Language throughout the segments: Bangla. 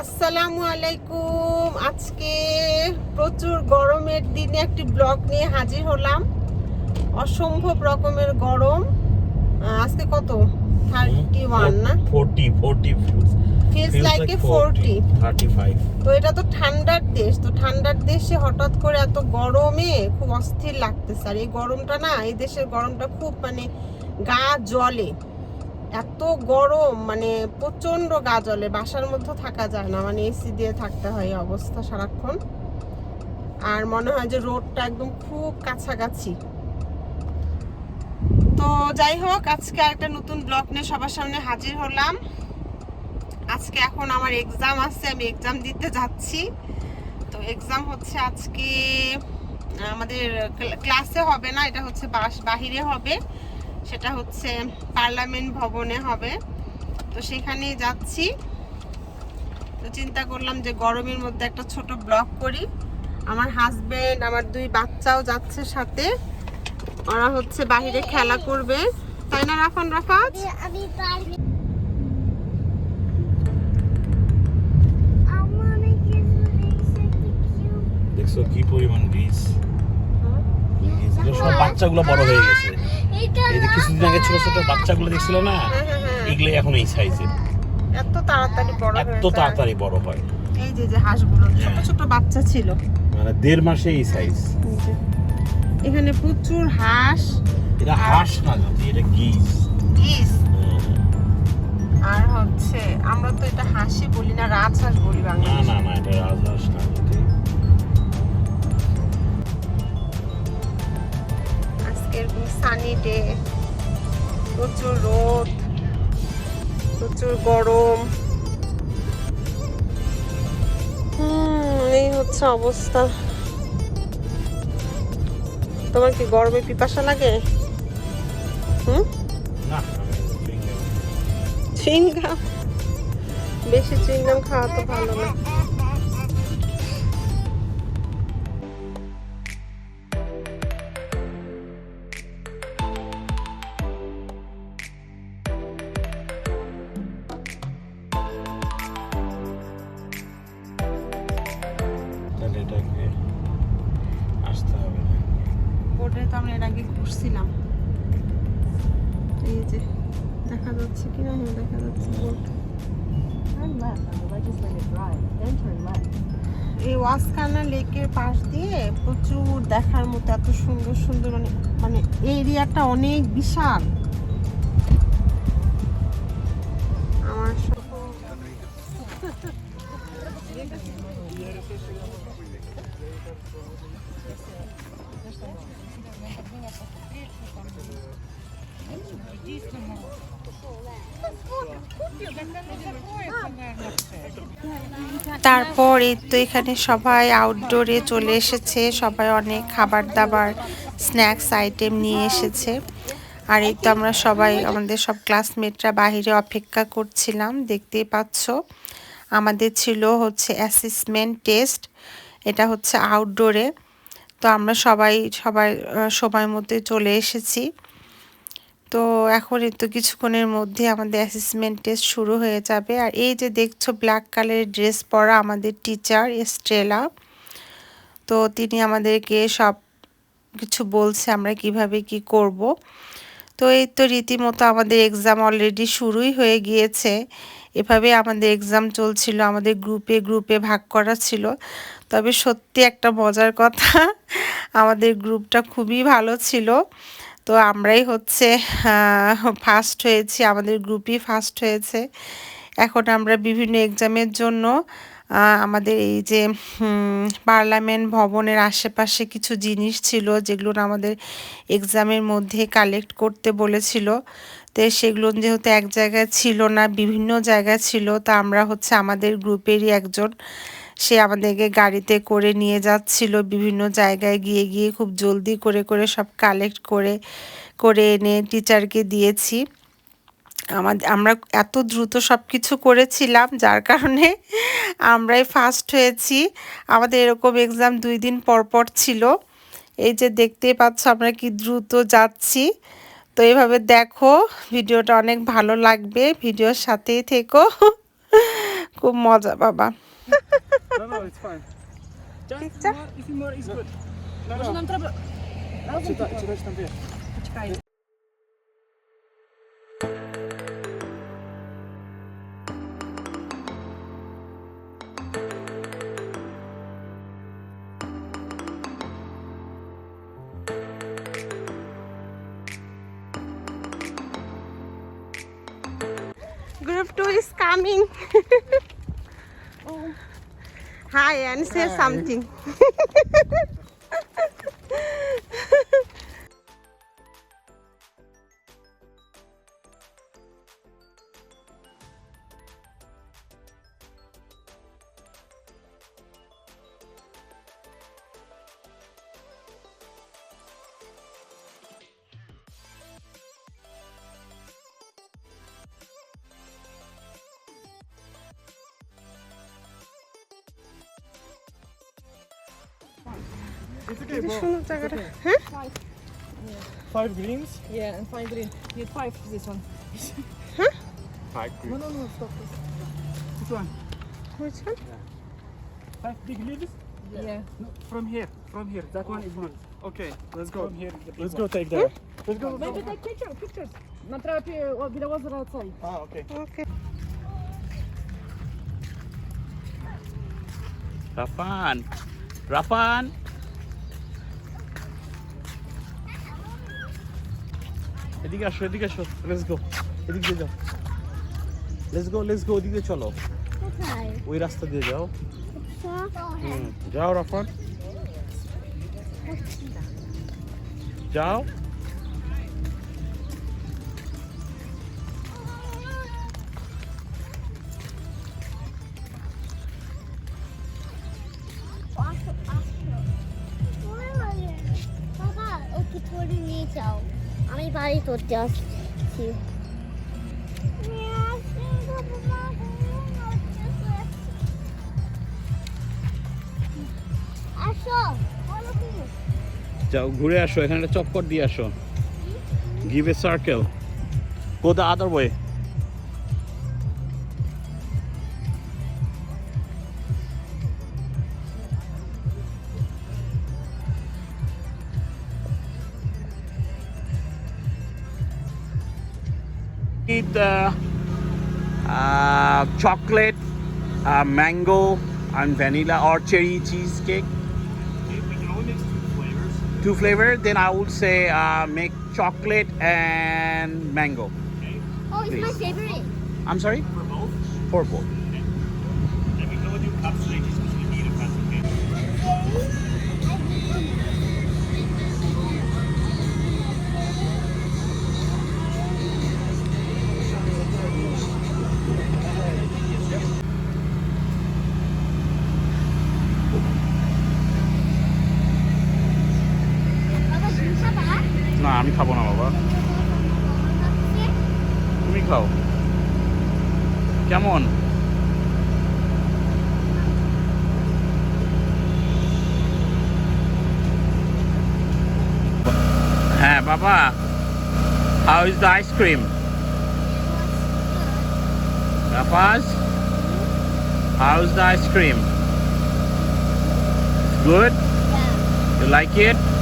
আসসালামু আলাইকুম। আজকে প্রচুর গরমের দিনে একটি ব্লগ নিয়ে হাজির হলাম। অসম্ভব রকমের গরম। আজকে কত? থার্টি ওয়ান না? 40 40 feels, feels like a forty 35 তো এটা তো ঠান্ডার দেশ। তো ঠান্ডার দেশে হঠাৎ করে এত গরমে খুব অস্থির লাগতেছে। আর এই গরমটা না এই দেশের গরমটা খুব মানে গা জ্বলে। এত গরম মানে প্রচণ্ড গা জলে বাসার মধ্যে থাকা যায় না মানে এসি দিয়ে থাকতে হয় অবস্থা সারাক্ষণ। আর মনে হয় যে রোডটা একদম খুব কাছাকাছি। তো যাই হোক, আজকে একটা নতুন ব্লগ নিয়ে সবার সামনে হাজির হলাম। আজকে এখন আমার এক্সাম আছে, আমি এক্সাম দিতে যাচ্ছি। তো এক্সাম হচ্ছে আজকে, আমাদের ক্লাসে হবে না, এটা হচ্ছে বাস- বাহিরে হবে। সেটা হচ্ছে পার্লামেন্ট ভবনে হবে। তো সেখানে যাচ্ছি। তো চিন্তা করলাম যে গরমের মধ্যে একটা ছোট ব্লগ করি। আমার হাজবেন্ড আমার দুই বাচ্চাও যাচ্ছে সাথে। ওরা হচ্ছে বাহিরে খেলা করবে। তাই না রাফান রাফাত আমি পারবি আমার দেখছ কি পরিমাণ বীজ সব বাচ্চাগুলো বড় হয়ে গেছে। এই যে কিছুদিন আগে ছোট ছোট বাচ্চাগুলো দেখছিল না? হ্যাঁ, হ্যাঁ, হ্যাঁ। এগুলো এখন এই সাইজের এত তাড়াতাড়ি বড় এত তাড়াতাড়ি বড় হয়। এই যে যে হাঁসগুলো ছোট ছোট বাচ্চা ছিল। মানে দেড় মাসে এই সাইজ এখানে প্রচুর হাঁস। এটা হাঁস না যদি এটা গিজ গিস আর হচ্ছে আমরা তো এটা হাঁসি বলি না রাজহাঁস বলি না না না এটা রাজহাঁস না এরকম সানি ডে প্রচুর রোদ প্রচুর গরম। হুম এই হচ্ছে অবস্থা। তোমার কি গরমে পিপাসা লাগে? হুম? চুইংগাম বেশি চুইংগাম খাওয়া তো ভালো না। বোর্ডে তো আমরা এর আগে ঘুরছিলাম এই যে দেখা যাচ্ছে কি না? হ্যাঁ দেখা যাচ্ছে বোর্ড. এই ওয়াসকানা লেকের পাশ দিয়ে প্রচুর দেখার মতো এত সুন্দর সুন্দর মানে মানে এরিয়াটা অনেক বিশাল। এই তো এখানে সবাই আউটডোরে চলে এসেছে। সবাই অনেক খাবার দাবার স্ন্যাক্স আইটেম নিয়ে এসেছে। আর এই তো আমরা সবাই, আমাদের সব ক্লাসমেটরা বাইরে অপেক্ষা করছিলাম, দেখতেই পাচ্ছ। আমাদের ছিল হচ্ছে অ্যাসেসমেন্ট টেস্ট এটা হচ্ছে আউটডোরে তো আমরা সবাই সবাই সময় মতো চলে এসেছি। তো এখন তো কিছুক্ষণের মধ্যে আমাদের অ্যাসেসমেন্ট টেস্ট শুরু হয়ে যাবে। আর এই যে দেখছ ব্ল্যাক কালারের ড্রেস পরা আমাদের টিচার এস্ট্রেলা তো তিনি আমাদেরকে সব কিছু বলছে আমরা কীভাবে কি করব। তো এই তো রীতিমতো আমাদের এক্সাম অলরেডি শুরুই হয়ে গিয়েছে। এভাবে আমাদের এক্সাম চলছিল, আমাদের গ্রুপে গ্রুপে ভাগ করা ছিল। তবে সত্যি একটা মজার কথা, আমাদের গ্রুপটা খুবই ভালো ছিল। তো আমরাই হচ্ছে ফার্স্ট হয়েছি, আমাদের গ্রুপই ফার্স্ট হয়েছে। এখন আমরা বিভিন্ন এক্সামের জন্য আমাদের এই যে পার্লামেন্ট ভবনের আশেপাশে কিছু জিনিস ছিল যেগুলো আমাদের এক্সামের মধ্যে কালেক্ট করতে বলেছিল। তো সেগুলো যেহেতু এক জায়গায় ছিল না, বিভিন্ন জায়গায় ছিল, তা আমরা হচ্ছে আমাদের গ্রুপেরই একজন সে আমাদেরকে গাড়িতে করে নিয়ে যাচ্ছিল, বিভিন্ন জায়গায় গিয়ে গিয়ে খুব জলদি করে করে সব কালেক্ট করে করে এনে টিচারকে দিয়েছি। আমাদের আমরা এত দ্রুত সব কিছু করেছিলাম, যার কারণে আমরাই ফার্স্ট হয়েছি। আমাদের এরকম এক্সাম দুই দিন পর পর ছিল। এই যে দেখতেই পাচ্ছ আমরা কি দ্রুত যাচ্ছি। তো এইভাবে দেখো, ভিডিওটা অনেক ভালো লাগবে। ভিডিওর সাথেই থেকো। খুব মজা, বাবা। no, no, it's fine. Just Pizza? good. No, Może no. nam trzeba... Razem Czyta, tylko. Group 2 is coming. Hi and say something. It's okay, bro. সুন্দর জায়গাটা Five greens. Yeah, and five green. Need five for this one. Five No, greens. no, no, stop this. Which one? Which one? Five big leaves? Yeah. No, from here. From here. That one is one. Okay, let's go. From here, the big Let's one. go take that. Let's go. Maybe take picture, pictures. Нам треба пі- о, біля озера цей. Ah, okay. Okay. Rafan Rafan এদিকে আসো এদিকে আসো। লেটস গো এদিক দিয়ে যাও। লেটস গো লেটস গো ওদিকে চলো। কোথায়? ওই রাস্তা দিয়ে যাও। আচ্ছা। হুম যাও রাফান। যাও। করতে আসছি। আসো বলো কি? যাও ঘুরে আসো এখানে একটা চক্কর দিয়ে আসো। Give a circle go other way chocolate, uh, mango, and vanilla or cherry cheesecake. We can only mix two flavors. two flavor then i would say uh, make chocolate and mango Oh, it's my favorite. i'm sorry For both. for both And we can only do cups Papa, how is the ice cream? Papa's? how's the ice cream? It's good? Yeah. You like it?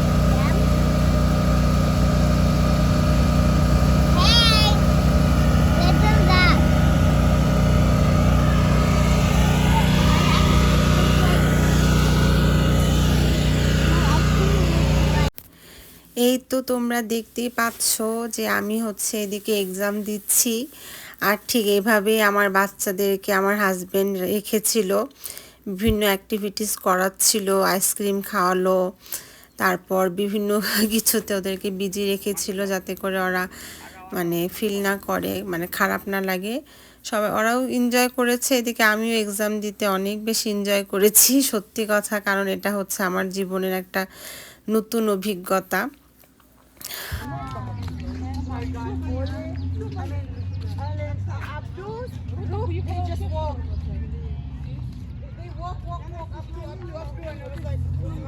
এই তো তোমরা দেখতেই পাচ্ছ যে আমি হচ্ছে এদিকে এক্সাম দিচ্ছি। আর ঠিক এইভাবে আমার বাচ্চাদেরকে আমার হাজব্যান্ড রেখেছিল। বিভিন্ন অ্যাক্টিভিটিস করাচ্ছিল আইসক্রিম খাওয়ালো, তারপর বিভিন্ন কিছুতে ওদেরকে বিজি রেখেছিল যাতে করে ওরা মানে ফিল না করে মানে খারাপ না লাগে। সবাই, ওরাও এনজয় করেছে। এদিকে আমিও এক্সাম দিতে অনেক বেশি এনজয় করেছি। সত্যি কথা, কারণ এটা হচ্ছে আমার জীবনের একটা নতুন অভিজ্ঞতা। Look, you can just walk. walk, walk, walk up to, up to, up to, and I was like,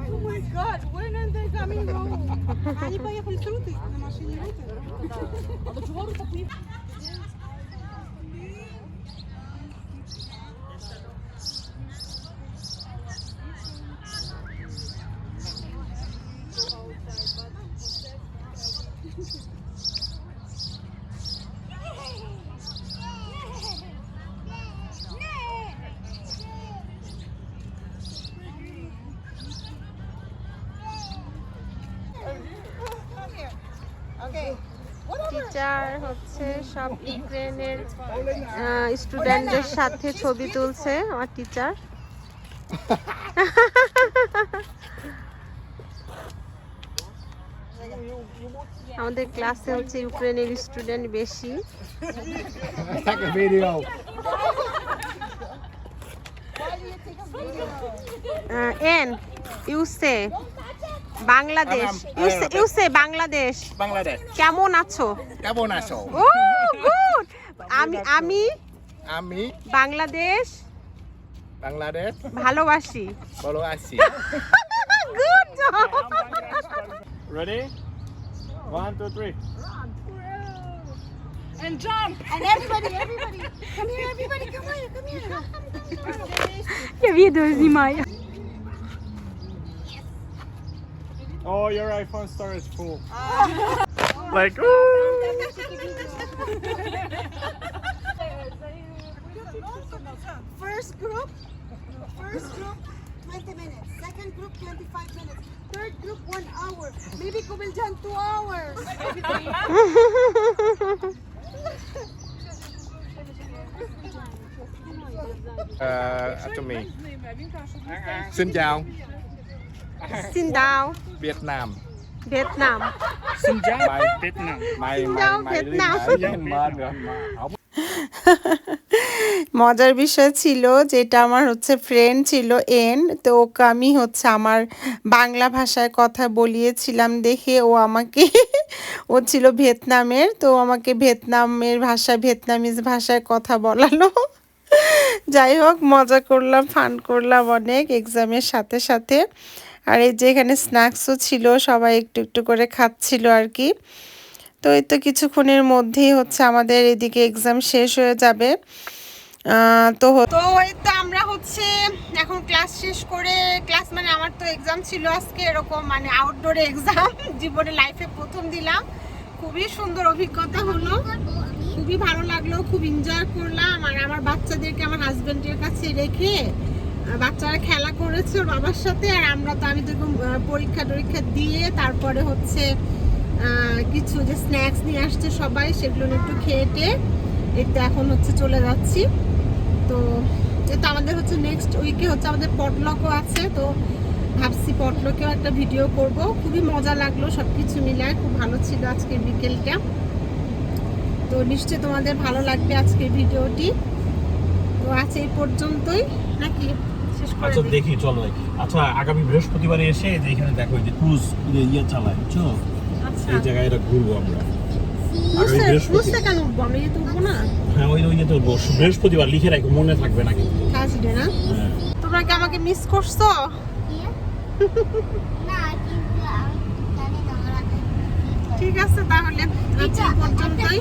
oh my God, when are they coming home? Они поехали teacher হচ্ছে সব ইউক্রেনের স্টুডেন্টদের সাথে ছবি তুলছে আমার টিচার আমাদের ক্লাসে হচ্ছে ইউক্রেনের স্টুডেন্ট বেশি এন a video. বাংলাদেশ ইউসে বাংলাদেশ বাংলাদেশ কেমন আছো কেমন আছো ও গুড আমি আমি আমি বাংলাদেশ বাংলাদেশ ভালোবাসি ভালোবাসি good job ready 1 2 3 And jump! And everybody, everybody! Come here, everybody! Come here, come here! Oh, your iPhone storage full. like, First group, first group, 20 minutes. Second group, 25 minutes. Third group, one hour. Maybe Kubiljan, two hours. uh, to me. Xin chào. Xin chào, Việt Nam. Việt Nam. Xin chào. Mày Việt Nam. Mày mày mày Việt Nam. মজার বিষয় ছিল যেটা আমার হচ্ছে ফ্রেন্ড ছিল এন তো ওকে আমি হচ্ছে আমার বাংলা ভাষায় কথা বলিয়েছিলাম দেখে ও আমাকে ও ছিল ভিয়েতনামের তো আমাকে ভিয়েতনামের ভাষায় ভিয়েতনামিজ ভাষায় কথা বলালো যাই হোক মজা করলাম ফান করলাম অনেক এক্সামের সাথে সাথে আর এই যে এখানে স্ন্যাক্সও ছিল, সবাই একটু একটু করে খাচ্ছিল আর কি। তো এই তো কিছুক্ষণের মধ্যেই হচ্ছে আমাদের এদিকে এক্সাম শেষ হয়ে যাবে। তো তো এই তো আমরা হচ্ছে এখন ক্লাস শেষ করে ক্লাস মানে আমার তো এক্সাম ছিল আজকে এরকম মানে আউটডোরে এক্সাম জীবনে লাইফে প্রথম দিলাম। খুবই সুন্দর অভিজ্ঞতা হলো, খুবই ভালো লাগল, খুব এনজয় করলাম। আর আমার বাচ্চাদেরকে, আমার হাজবেন্ডের কাছে রেখে বাচ্চারা খেলা করেছে ওর বাবার সাথে, আর আমরা তো আমি তো পরীক্ষা টরীক্ষা দিয়ে তারপরে হচ্ছে কিছু যে স্ন্যাক্স নিয়ে আসছে সবাই, সেগুলো একটু খেয়ে তো এখন হচ্ছে চলে যাচ্ছি। তো তো আমাদের হচ্ছে নেক্সট উইকে হচ্ছে আমাদের পটলকও আছে, তো ভাবছি পটলকেও একটা ভিডিও করব। খুবই মজা লাগল সব কিছু মিলায়, খুব ভালো ছিল আজকের বিকেলটা। তো নিশ্চয়ই তোমাদের ভালো লাগবে আজকের ভিডিওটি তো আছে এই পর্যন্তই, নাকি? আচ্ছা দেখি চলো আচ্ছা আগামী বৃহস্পতিবারে এসে যে এখানে দেখো এই যে ক্রুজ ইয়ে চালায় বুঝছ? আচ্ছা। এই জায়গায় এটা ঘুরবো আমরা। হ্যাঁ ওই ওই যে তো বৃহস্পতিবার লিখে রাখো মনে থাকবে থার্সডে না। হ্যাঁ। তোমরা কি আমাকে মিস করছ? কিন্তু ঠিক আছে তাহলে আজকে একটা পর্যন্তই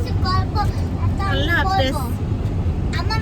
আল্লাহ হাফেজ। আমার